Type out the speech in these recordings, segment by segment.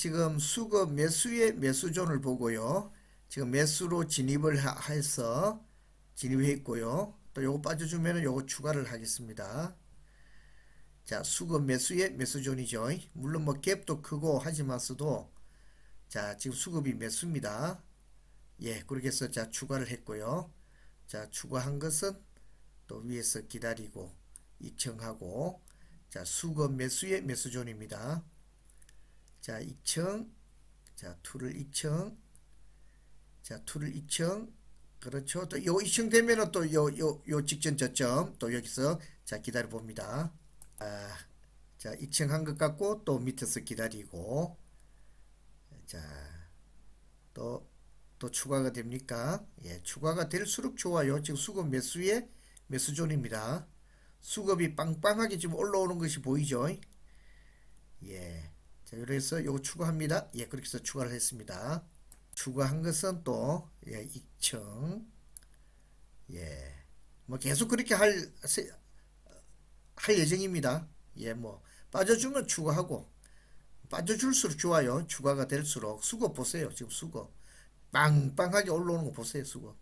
지금 수급 매수의 매수존을 보고요. 지금 매수로 진입을 하- 해서 진입해 있고요. 또 요거 빠져주면은 요거 추가를 하겠습니다. 자, 수급 매수의 매수존이죠. 물론 뭐 갭도 크고 하지만서도 자, 지금 수급이 매수입니다. 예, 그렇게 해서 자, 추가를 했고요. 자, 추가한 것은 또 위에서 기다리고 입청하고 자, 수급 매수의 매수존입니다. 자, 입청. 자, 투를 입청. 자, 투를 입청. 그렇죠. 또요 입청 되면은 또 요 요 요 직전 저점 또 여기서 자, 기다려 봅니다. 아, 자, 입청한 것 같고 또 밑에서 기다리고 자, 또 또 추가가 됩니까? 예, 추가가 될수록 좋아요. 지금 수급 매수의 매수존입니다. 수급이 빵빵하게 지금 올라오는 것이 보이죠? 예. 자, 그래서 요거 추가합니다. 예, 그렇게 해서 추가를 했습니다. 추가한 것은 또, 예, 2층. 예. 뭐 계속 그렇게 할, 세- 할 예정입니다. 예, 뭐, 빠져주면 추가하고, 빠져줄수록 좋아요. 추가가 될수록. 수급 보세요. 지금 수급. 빵빵하게 올라오는 거 보세요. 수급.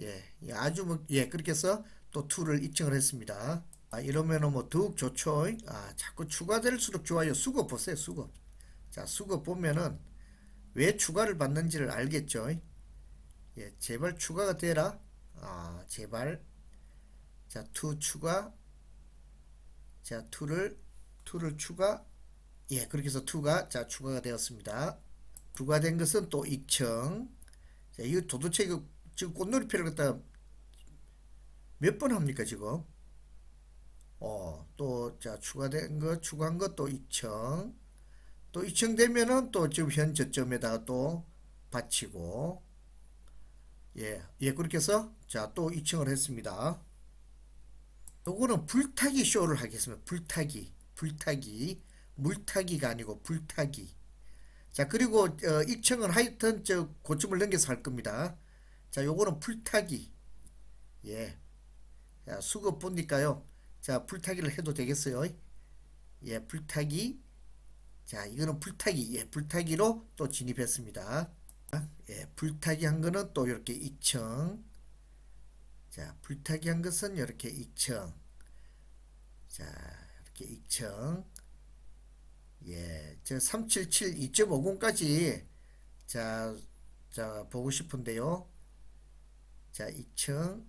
예, 예, 아주 뭐, 예, 그렇게 해서 또 2를 입증을 했습니다. 아, 이러면은 뭐 더욱 좋죠. 아, 자꾸 추가될수록 좋아요. 수급 보세요, 수급. 자, 수급 보면은 왜 추가를 받는지를 알겠죠. 예, 제발 추가가 되라. 아, 제발. 자, 2 추가. 자, 2를, 2를 추가. 예, 그렇게 해서 2가, 자, 추가가 되었습니다. 추가된 것은 또 2층. 자, 이거 도대체 이거 지금 꽃놀이표를 갖다 몇 번 합니까, 지금? 어, 또, 자, 추가된 거, 추가한 것도 2층. 또 2층 되면은 또 지금 현 저점에다가 또 받치고, 예, 예, 그렇게 해서, 자, 또 2층을 했습니다. 요거는 불타기 쇼를 하겠습니다. 불타기, 불타기, 물타기가 아니고 불타기. 자, 그리고, 어, 2층은 하여튼 저 고점을 넘겨서 할 겁니다. 자, 요거는 불타기. 예. 자, 수급 보니까요. 자, 불타기를 해도 되겠어요. 예, 불타기. 자, 이거는 불타기. 예, 불타기로 또 진입했습니다. 예, 불타기 한 거는 또 이렇게 2층. 자, 불타기 한 것은 이렇게 2층. 자, 이렇게 2층. 예, 저 377 2.50까지 자, 자, 보고 싶은데요. 자, 2층.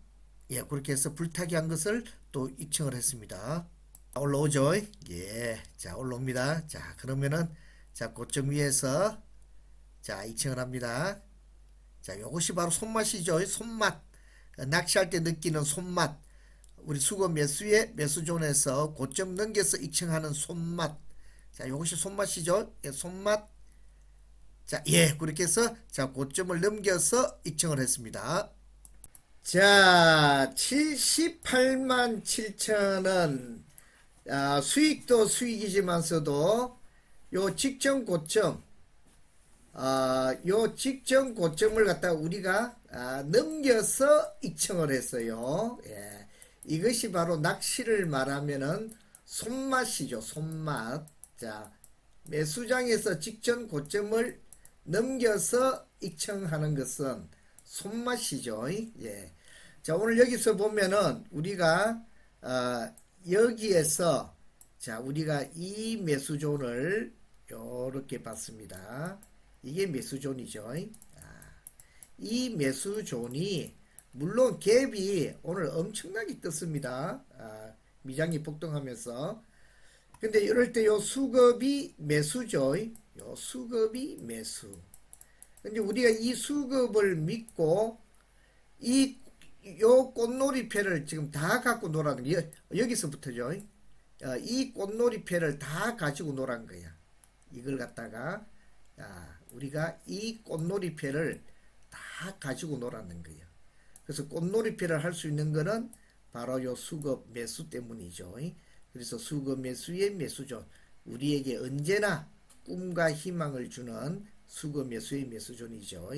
예, 그렇게 해서 불타기 한 것을 또 2층을 했습니다. 올라오죠? 예. 자, 올라옵니다. 자, 그러면은, 자, 고점 위에서, 자, 2층을 합니다. 자, 요것이 바로 손맛이죠. 손맛. 어, 낚시할 때 느끼는 손맛. 우리 수거 매수의 매수존에서 고점 넘겨서 2층 하는 손맛. 자, 요것이 손맛이죠. 예, 손맛. 자, 예, 그렇게 해서, 자, 고점을 넘겨서 2층을 했습니다. 자, 78만 7천원. 아, 수익도 수익이지만서도 요 직전 고점, 아, 요 직전 고점을 갖다 우리가 아, 넘겨서 입청을 했어요. 예. 이것이 바로 낚시를 말하면은 손맛이죠. 손맛. 자, 매수장에서 직전 고점을 넘겨서 입청하는 것은 손맛이죠. 예. 자, 오늘 여기서 보면은 우리가 어, 여기에서 자, 우리가 이 매수존을 이렇게 봤습니다. 이게 매수존이죠. 아, 이 매수존이 물론 갭이 오늘 엄청나게 떴습니다. 아, 미장이 폭등하면서 근데 이럴 때 요 수급이 매수죠. 요 수급이 매수. 근데 우리가 이 수급을 믿고 이 요 꽃놀이패를 지금 다 갖고 놀라는 게 여- 여기서부터죠. 어, 이 꽃놀이패를 다 가지고 놀란 거야. 이걸 갖다가 아, 우리가 이 꽃놀이패를 다 가지고 놀았는 거예요. 그래서 꽃놀이패를 할 수 있는 거는 바로 요 수급 매수 때문이죠. 그래서 수급 매수의 매수죠. 우리에게 언제나 꿈과 희망을 주는 수급 매수의 매수존이죠.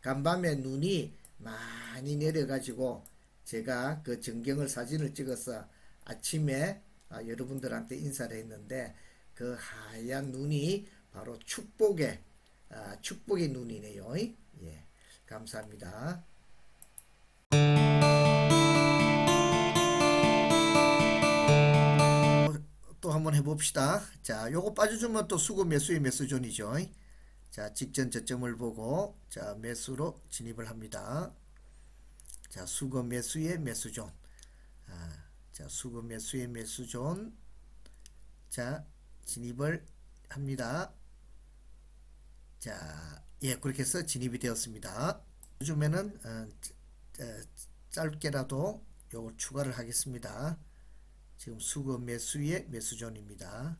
간밤에 눈이 많이 내려가지고 제가 그 전경을 사진을 찍어서 아침에 아, 여러분들한테 인사를 했는데 그 하얀 눈이 바로 축복의 아, 축복의 눈이네요. 예, 감사합니다. 또 한번 해봅시다. 자, 요거 빠져주면 또 수급 매수의 매수존이죠. 자, 직전 저점을 보고 자 매수로 진입을 합니다. 자, 수급 매수의 매수존. 아, 자, 수급 매수의 매수존. 자, 진입을 합니다. 자, 예, 그렇게 해서 진입이 되었습니다. 요즘에는 어, 짜- 짧게라도 요거 추가를 하겠습니다. 지금 수급 매수의 매수존입니다.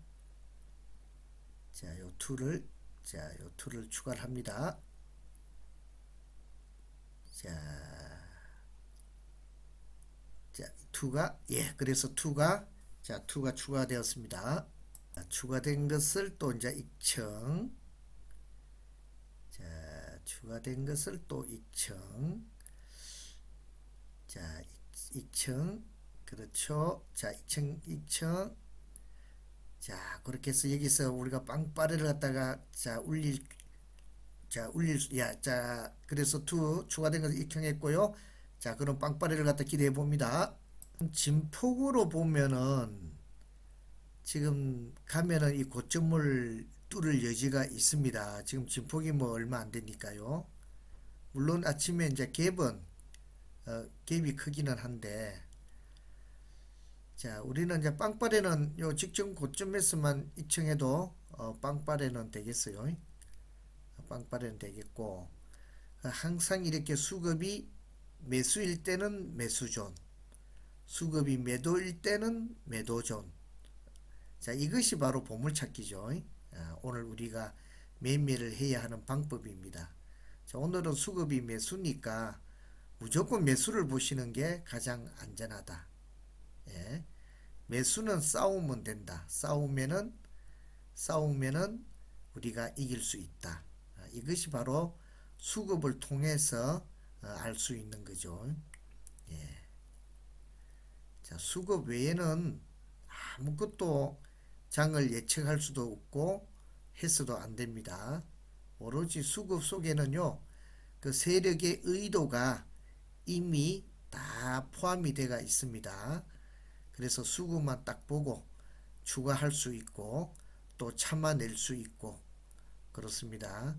자, 요 툴을 자, 요 툴을 추가를 합니다. 자, 자, 2가 예, 그래서 2가 자, 2가 추가되었습니다. 자, 추가된 것을 또 이제 익청 자, 추가된 것을 또 익청 자, 익- 익청 그렇죠. 자, 익청 익청 자, 그렇게 해서 여기서 우리가 빵빠레를 갖다가 자, 울릴 자, 울릴 수, 야, 자, 그래서 투 추가된 것을 익형했고요. 자, 그럼 빵빠레를 갖다 기대해 봅니다. 진폭으로 보면은 지금 가면은 이 고점을 뚫을 여지가 있습니다. 지금 진폭이 뭐 얼마 안 되니까요. 물론 아침에 이제 갭은 어, 갭이 크기는 한데 자, 우리는 이제 빵빠레는 요 직전 고점에서만 이청해도 어, 빵빠레는 되겠어요. 빵빠레는 되겠고 어, 항상 이렇게 수급이 매수일 때는 매수존, 수급이 매도일 때는 매도존. 자, 이것이 바로 보물찾기죠. 아, 오늘 우리가 매매를 해야 하는 방법입니다. 자, 오늘은 수급이 매수니까 무조건 매수를 보시는 게 가장 안전하다. 예. 매수는 싸우면 된다. 싸우면은 싸우면은 우리가 이길 수 있다. 아, 이것이 바로 수급을 통해서 어, 알수 있는 거죠. 예. 자, 수급 외에는 아무것도 장을 예측할 수도 없고 해서도 안 됩니다. 오로지 수급 속에는요, 그 세력의 의도가 이미 다 포함이 되어 있습니다. 그래서 수급만 딱 보고 추가할 수 있고 또 참아낼 수 있고 그렇습니다.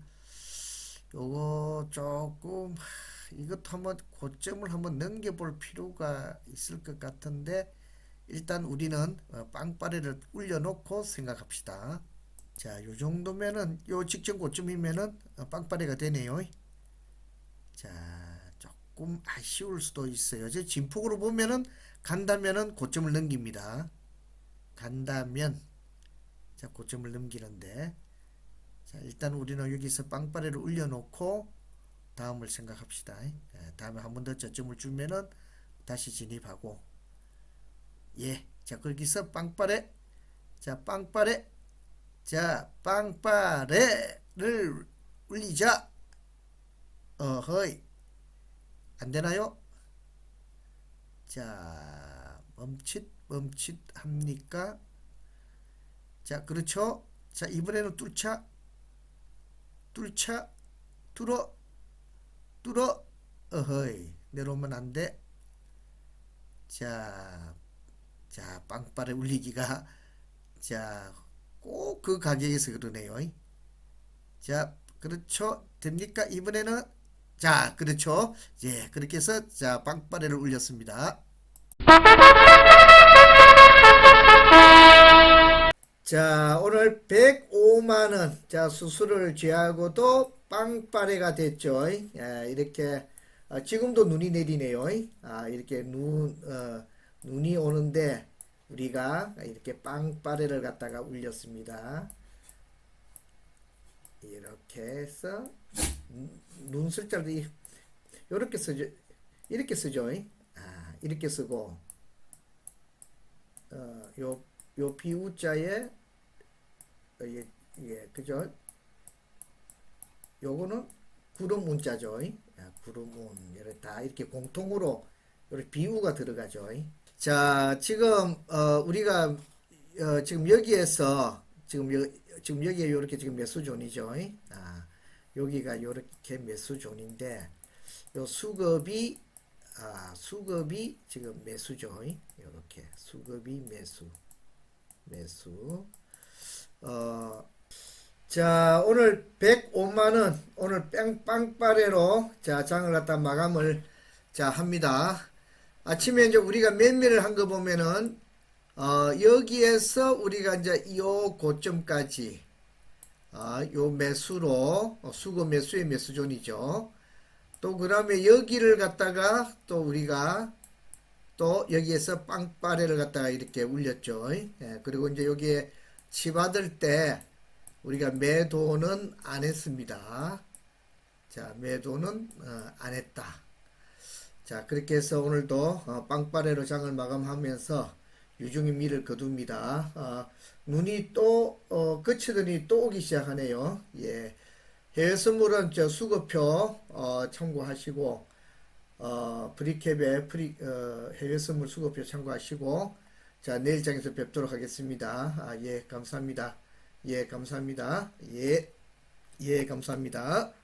요거 조금 하, 이것도 한번 고점을 한번 넘겨볼 필요가 있을 것 같은데 일단 우리는 어, 빵빠레를 올려놓고 생각합시다. 자, 요 정도면은 요 직전 고점이면은 어, 빵빠레가 되네요. 자, 조금 아쉬울 수도 있어요. 제 진폭으로 보면은 간다면은 고점을 넘깁니다. 간다면. 자 고점을 넘기는데. 자 일단 우리는 여기서 빵빠레를 올려놓고 다음을 생각합시다. 예, 다음에 한 번 더 저점을 주면은 다시 진입하고. 예, 자 거기서 빵빠레. 자 빵빠레. 자 빵빠레를 올리자. 어허이 안 되나요? 자, 멈칫, 멈칫 합니까? 자, 그렇죠. 자, 이번에는 뚫자, 뚫자, 뚫어, 뚫어, 어허이, 내려오면 안 돼. 자, 자, 빵빠레 울리기가, 자, 꼭 그 가격에서 그러네요. 자, 그렇죠. 됩니까? 이번에는 자, 그렇죠. 예, 그렇게 해서 자, 빵빠레를 올렸습니다. 자, 오늘 105만 원. 자, 수수료를 제하고도 빵빠레가 됐죠. 예, 이렇게 아, 지금도 눈이 내리네요. 아, 이렇게 눈 어, 눈이 오는데 우리가 이렇게 빵빠레를 갖다가 올렸습니다. 이렇게 해서 눈 쓸 때도 이- 이렇게 쓰죠. 이렇게 쓰죠. 아, 이렇게 쓰고 어, 요, 요 비우자에 어, 예, 예, 그죠? 요거는 구름 문자죠. 아, 구름 문. 다 이렇게 공통으로 이렇게 비우가 들어가죠. 자, 지금 어, 우리가 어, 지금 여기에서 지금 여, 지금 여기에 이렇게 지금 매수존이죠. 아, 여기가 이렇게 매수존인데 요 수급이 아, 수급이 지금 매수죠. 이렇게 수급이 매수 매수 어, 자, 오늘 105만 원 오늘 빵빵빠레로 자, 장을 갖다 마감을 자, 합니다. 아침에 이제 우리가 매매를 한 거 보면은 어, 여기에서 우리가 이제 요 고점까지 아, 요 매수로 어, 수급 매수의 매수존이죠. 또 그다음에 여기를 갖다가 또 우리가 또 여기에서 빵빠레를 갖다가 이렇게 울렸죠. 예, 그리고 이제 여기에 치받을 때 우리가 매도는 안 했습니다. 자, 매도는 어, 안 했다. 자, 그렇게 해서 오늘도 어, 빵빠레로 장을 마감하면서 유중히 미를 거둡니다. 어, 눈이 또 어, 그치더니 또 오기 시작하네요. 예. 해외 선물은 저 수거표 어, 참고하시고 어, 브리캡의 프리, 어, 해외 선물 수거표 참고하시고 자 내일 장에서 뵙도록 하겠습니다. 아, 예 감사합니다. 예 감사합니다. 예, 예 감사합니다.